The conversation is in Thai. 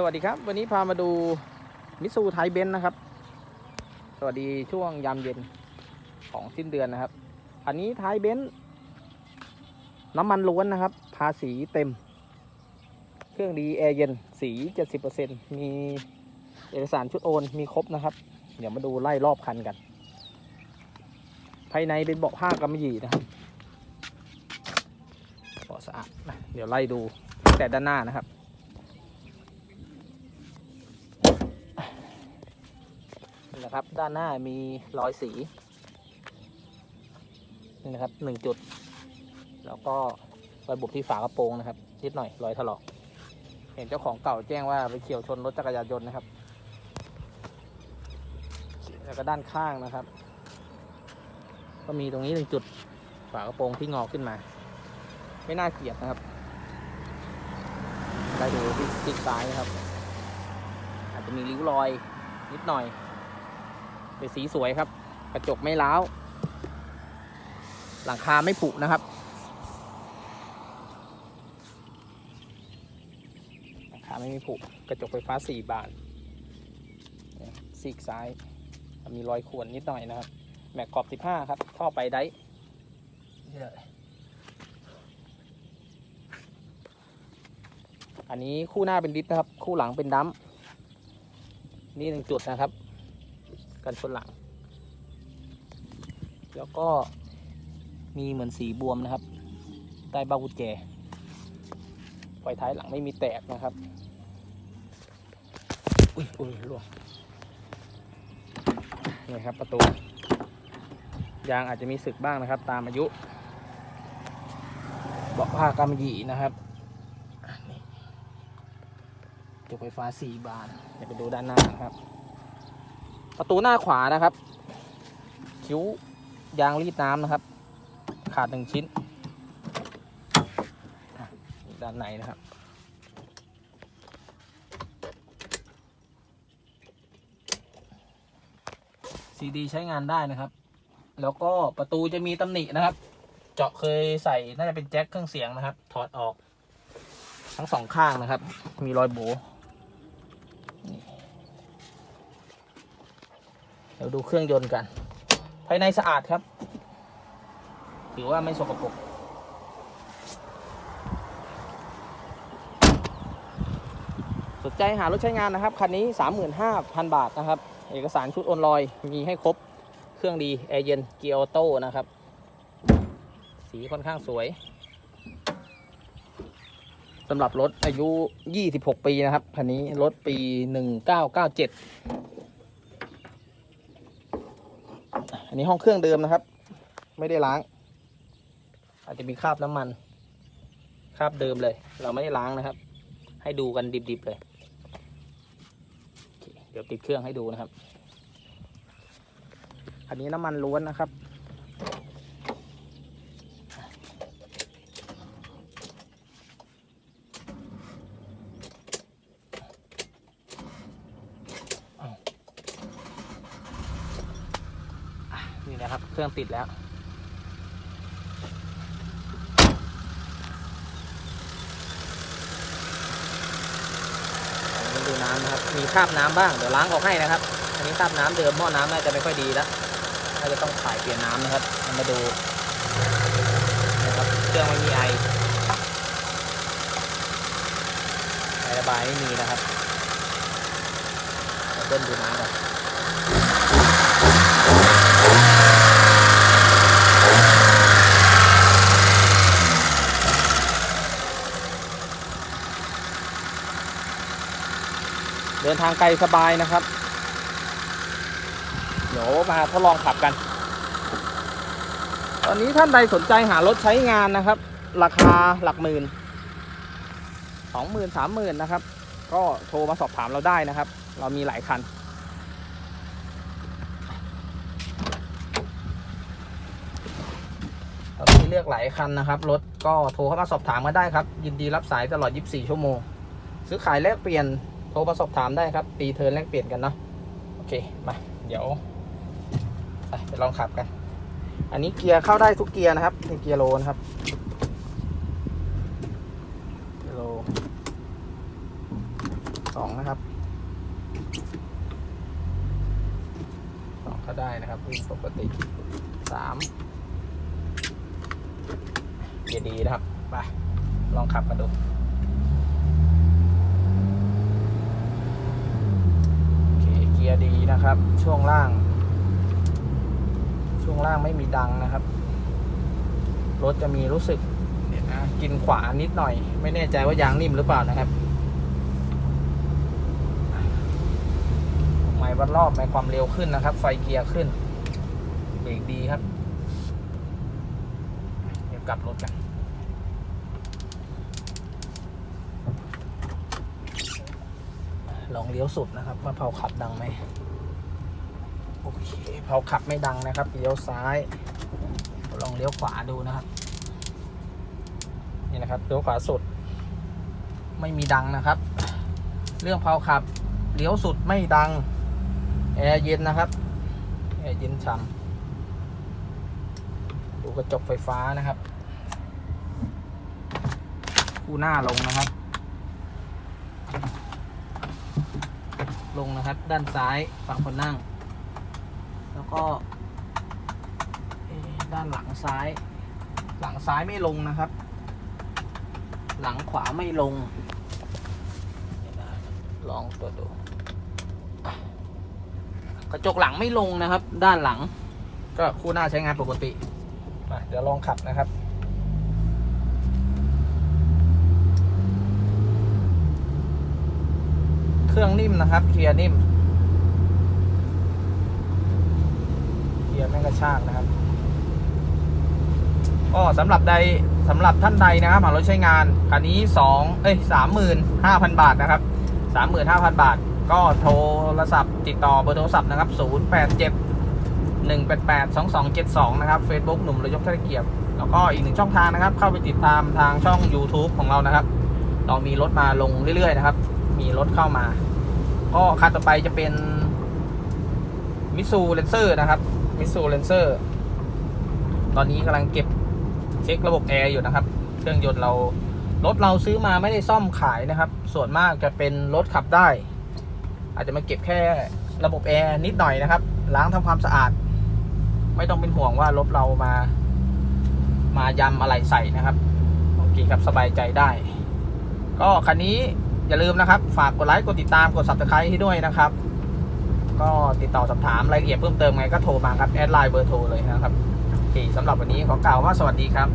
สวัสดีครับ วันนี้พามาดูมิสูไทยเบนซ์นะครับ สวัสดีช่วงยามเย็นของสิ้นเดือนนะครับ อันนี้ไทยเบนซ์น้ำมันล้วนนะครับ ภาษีเต็ม เครื่องดีแอร์เย็นสี 70%มีเอกสารชุดโอนมีครบนะครับ เดี๋ยวมาดูไล่รอบคันกัน ภายในเป็นเบาะผ้ากำมะหยี่นะครับเบาะสะอาดนะเดี๋ยวไล่ดูแต่ด้านหน้านะครับ นี่นะครับ ด้านหน้ามีรอยสีนี่นะครับหนึ่งจุด แล้วก็รอยบุบที่ฝากระโปรงนะครับนิดหน่อยรอยถลอกเห็นเจ้าของเก่าแจ้งว่าไปเฉียวชนรถจักรยานยนต์นะครับ แล้วก็ด้านข้างนะครับ ก็มีตรงนี้หนึ่งจุดฝากระโปรงที่งอขึ้นมา ไม่น่าเกลียดนะครับได้ดูที่ซีกซ้ายนะครับ อาจจะมีริ้วรอยนิดหน่อย เป็นสีสวยครับ กระจกไม่ร้าวหลังคาไม่ผุนะครับหลังคาไม่มีผุกระจกไฟฟ้าสี่บานเนี่ยซีกซ้าย มีรอยข่วนนิดหน่อยนะครับ แม็กขอบ15ครับ ท่อไปได้อันนี้คู่หน้าเป็นดิสนะครับ คู่หลังเป็นดัมนี่หนึ่งจุดนะครับ กันชนหลัง แล้วก็มีเหมือนสีบวมนะครับ ใต้เบ้ากุญแจไฟท้ายหลังไม่มีแตกนะครับ อุ้ยอุ้ยล่วงนี่ครับประตู ยางอาจจะมีสึกบ้างนะครับ ตามอายุ เบาะผ้ากำหยี่นะครับอะนี่จกไฟฟ้าสี่บานเดี๋ยวไปดูด้านหน้านะครับ ประตูหน้าขวานะครับ คิ้วยางรีดน้ำนะครับ ขาดหนึ่งชิ้นด้านในนะครับ ซีดีใช้งานได้นะครับ แล้วก็ประตูจะมีตำหนินะครับ เจาะเคยใส่น่าจะเป็นแจ็คเครื่องเสียงนะครับ ถอดออก ทั้งสองข้างนะครับ มีรอยโบนี่ เดี๋ยวดูเครื่องยนต์กัน ภายในสะอาดครับ ถือว่าไม่สกปรกสนใจหารถใช้งานนะครับ คันนี้ 35,000 บาทนะครับ เอกสารชุดโอนไลอยมีให้ครบ เครื่องดี แอร์เย็น เกียร์ออโต้นะครับ สีค่อนข้างสวยสำหรับรถอายุ 26 ปีนะครับ คันนี้รถปี 1997 อั นนี้ห้องเครื่องเดิมนะครับ ไม่ได้ล้าง อาจจะมีคราบน้ำมัน คราบเดิมเลย เราไม่ได้ล้างนะครับ ให้ดูกันดิบๆเลยเเดี๋ยวติดเครื่องให้ดูนะครับ อันนี้น้ำมันล้วนนะครับ อะ นะครับ เครื่องติดแล้ว ดูน้ำนะครับ มีคราบน้ำบ้าง เดี๋ยวล้างออกให้นะครับ อันนี้คราบน้ำเดิมหม้อน้ำน่าจะไม่ค่อยดีแล้วน่าจะต้องถ่ายเปลี่ยนน้ำนะครับเอามาดูนะครับ เครื่องไม่มีไอไอระบายไม่มีนะครับเดี๋ยวเบิ้ลดูน้ำก่อน เดินทางไกลสบายนะครับ เดี๋ยวมาทดลองขับกัน ตอนนี้ท่านใดสนใจหารถใช้งานนะครับ ราคาหลักหมื่นสองหมื่นสามหมื่นนะครับ ก็โทรมาสอบถามเราได้นะครับ เรามีหลายคันเรามีเลือกหลายคันนะครับ รถก็โทรเข้ามาสอบถามมาได้ครับ ยินดีรับสายตลอด 24 ชั่วโมง ซื้อขายแลกเปลี่ยน โทรมาสอบถามได้ครับปีเทินแลกเปลี่ยนกันเนาะโอเคมาเดี๋ยวไปลองขับกัน อันนี้เกียร์เข้าได้ทุกเกียร์นะครับนี่เกียร์โลนะครับเกียร์โลสองนะครับสองก็ได้นะครับวิ่งปกติสามเกียร์ดีนะครับไปลองขับมาดู โอเค เกี ยร์ดีนะครับ ช่วงล่าง ช่วงล่างไม่มีดังนะครับ รถจะมีรู้สึกกินขวานิดหน่อย ไม่แน่ใจว่ายางนิ่มหรือเปล่านะครับหมายวัดรอบหมายความเร็วขึ้นนะครับ ไฟเกียร์ขึ้น เบรกดีครับ เดี๋ยวกลับรถกัน ลองเลี้ยวสุดนะครับว่าเผาขับดังไหมโอเคเผาขับไม่ดังนะครับเลี้ยวซ้าย ลองเลี้ยวขวาดูนะครับ นี่นะครับเลี้ยวขวาสุด ไม่มีดังนะครับ เรื่องเผาขับเลี้ยวสุดไม่ดังแอร์เย็นนะครับแอร์เย็นฉ่ำดูกระจกไฟฟ้านะครับ คู่หน้าลงนะครับ ลงนะครับ ด้านซ้ายฝั่งคนนั่ง แล้วก็ด้านหลังซ้าย หลังซ้ายไม่ลงนะครับ หลังขวาไม่ลง ลองตัวดูกระจกหลังไม่ลงนะครับ ด้านหลัง ก็คู่หน้าใช้งานปกติมาเดี๋ยวลองขับนะครับ เค รื่องนิ่มนะครับเกียร์นิ่มเกียร์ไม่กระชากนะครับก็สำหรับใดสำหรับท่านใดนะครับหารถใช้งานคันนี้สองเอ้ยสามหมื่นห้าพันบาทนะครับสามหมื่นห้าพันบาท ก็โทรศัพท์ติดต่อเบอร์โทรศัพท์นะครับศูนย์แปดเจ็ดหนึ่งแปดแปดสองสองเจ็ดสองนะครับ Facebook หนุ่มระยกท่าเกียบ แล้วก็อีกหนึ่งช่องทางนะครับ เข้าไปติดตามทางช่อง YouTube ของเรานะครับ เรามีรถมาลงเรื่อยๆนะครับ มีรถเข้ามา ก็คันต่อไปจะเป็นมิสูเลนเซอร์นะครับมิสูเลนเซอร์ตอนนี้กำลังเก็บเช็คระบบแอร์อยู่นะครับ เครื่องยนต์เรารถเราซื้อมาไม่ได้ซ่อมขายนะครับ ส่วนมากจะเป็นรถขับได้ อาจจะมาเก็บแค่ระบบแอร์นิดหน่อยนะครับ ล้างทำความสะอาด ไม่ต้องเป็นห่วงว่ารถเรามา มายำอะไรใส่นะครับ โอเคครับสบายใจได้ ก็คันนี้ อย่าลืมนะครับ ฝากกดไลค์กดติดตามกด subscribe ให้ด้วยนะครับ ก็ติดต่อสอบถามรายละเอียดเพิ่มเติมไงก็โทรมาครับแอดไลน์เบอร์โทรเลยนะครับโอเคสำหรับวันนี้ขอกล่าวว่าสวัสดีครับ